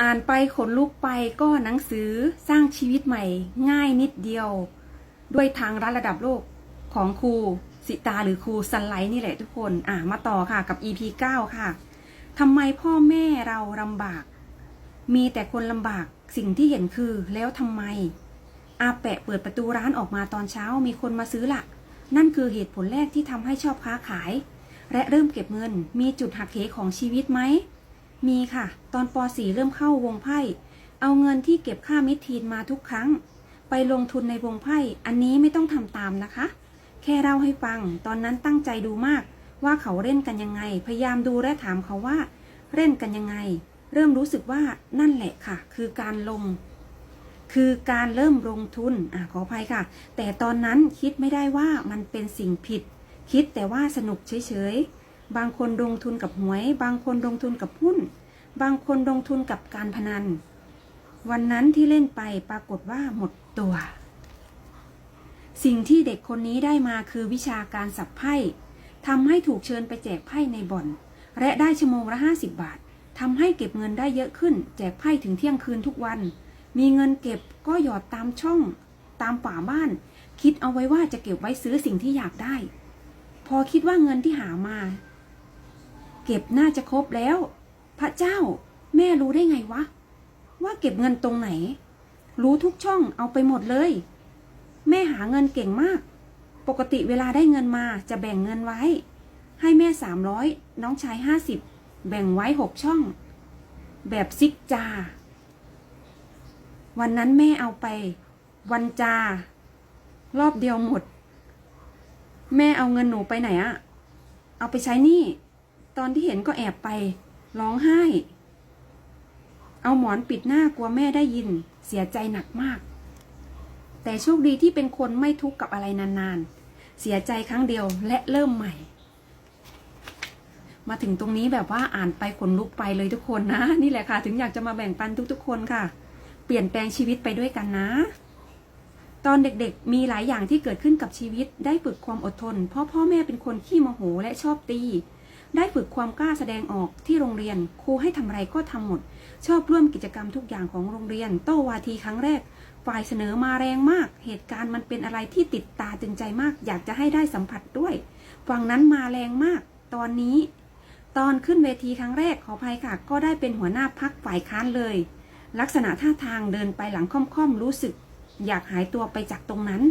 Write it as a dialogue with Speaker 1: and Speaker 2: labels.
Speaker 1: อ่านไปขนลุกไปก็หนังสือสร้างชีวิตใหม่ ง่ายนิดเดียว ด้วยทางรัฐระดับโลกของครูสิตาหรือครูสันไลท์นี่แหละทุกคนอ่ามาต่อค่ะกับ EP 9 ค่ะทำไมพ่อแม่เราลำบาก มีแต่คนลำบากสิ่งที่เห็นคือแล้วทำไม อาแปะเปิดประตูร้านออกมาตอนเช้ามีคนมาซื้อละนั่นคือเหตุผลแรกที่ทำให้ชอบค้าขาย และเริ่มเก็บเงินมีจุดหักเหของชีวิตไหม มีค่ะ ตอนป .4 เริ่มเข้าวงไพ่ เอาเงินที่เก็บค่ามิทีนมาทุกครั้ง ไปลงทุนในวงไพ่ อันนี้ไม่ต้องทำตามนะคะ แค่เล่าให้ฟัง ตอนนั้นตั้งใจดูมาก ว่าเขาเล่นกันยังไง พยายามดูและถามเขาว่า เล่นกันยังไง เริ่มรู้สึกว่านั่นแหละค่ะ คือการลง คือการเริ่มลงทุนอะขออภัยค่ะ แต่ตอนนั้นคิดไม่ได้ว่ามันเป็นสิ่งผิด คิดแต่ว่าสนุกเฉยๆบางคนลงทุนกับหวย บางคนลงทุนกับหุ้น บางคนลงทุนกับการพนัน วันนั้นที่เล่นไปปรากฏว่าหมดตัว สิ่งที่เด็กคนนี้ได้มาคือวิชาการสับไพ่ทำให้ถูกเชิญไปแจกไพ่ในบ่อน และได้ชั่วโมงละ50 บาททำให้เก็บเงินได้เยอะขึ้น แจกไพ่ถึงเที่ยงคืนทุกวัน มีเงินเก็บก็หยอดตามช่องตามป่าบ้าน คิดเอาไว้ว่าจะเก็บไว้ซื้อสิ่งที่อยากได้ พอคิดว่าเงินที่หามา เก็บน่าจะครบแล้ว พระเจ้า แม่รู้ได้ไงวะ ว่าเก็บเงินตรงไหน รู้ทุกช่องเอาไปหมดเลย แม่หาเงินเก่งมาก ปกติเวลาได้เงินมาจะแบ่งเงินไว้ ให้แม่สามร้อยน้องชายห้าสิบแบ่งไว้หกช่อง แบบซิกจา วันนั้นแม่เอาไป วันจา รอบเดียวหมด แม่เอาเงินหนูไปไหนอะเอาไปใช้นี่ ตอนที่เห็นก็แอบไป ร้องไห้ เอาหมอนปิดหน้ากลัวแม่ได้ยิน เสียใจหนักมาก แต่โชคดีที่เป็นคนไม่ทุกข์กับอะไรนานๆ เสียใจครั้งเดียวและเริ่มใหม่ มาถึงตรงนี้แบบว่าอ่านไปขนลุกไปเลยทุกคนนะ นี่แหละค่ะ ถึงอยากจะมาแบ่งปันทุกๆ คนค่ะ เปลี่ยนแปลงชีวิตไปด้วยกันนะตอนเด็กๆ มีหลายอย่างที่เกิดขึ้นกับชีวิต ได้ฝึกความอดทน เพราะพ่อแม่เป็นคนขี้โมโหและชอบตี ได้ฝึกความกล้าแสดงออกที่โรงเรียนครูให้ทำอะไรก็ทำหมด ชอบร่วมกิจกรรมทุกอย่างของโรงเรียน โต้วาทีครั้งแรก ฝ่ายเสนอมาแรงมาก เหตุการณ์มันเป็นอะไรที่ติดตาตึงใจมาก อยากจะให้ได้สัมผัสด้วยฝั่งนั้นมาแรงมาก ตอนนี้ ตอนขึ้นเวทีครั้งแรกขออภัยค่ะ ก็ได้เป็นหัวหน้าพักฝ่ายค้านเลย ลักษณะท่าทางเดินไปหลังค่อมๆรู้สึก อยากหายตัวไปจากตรงนั้น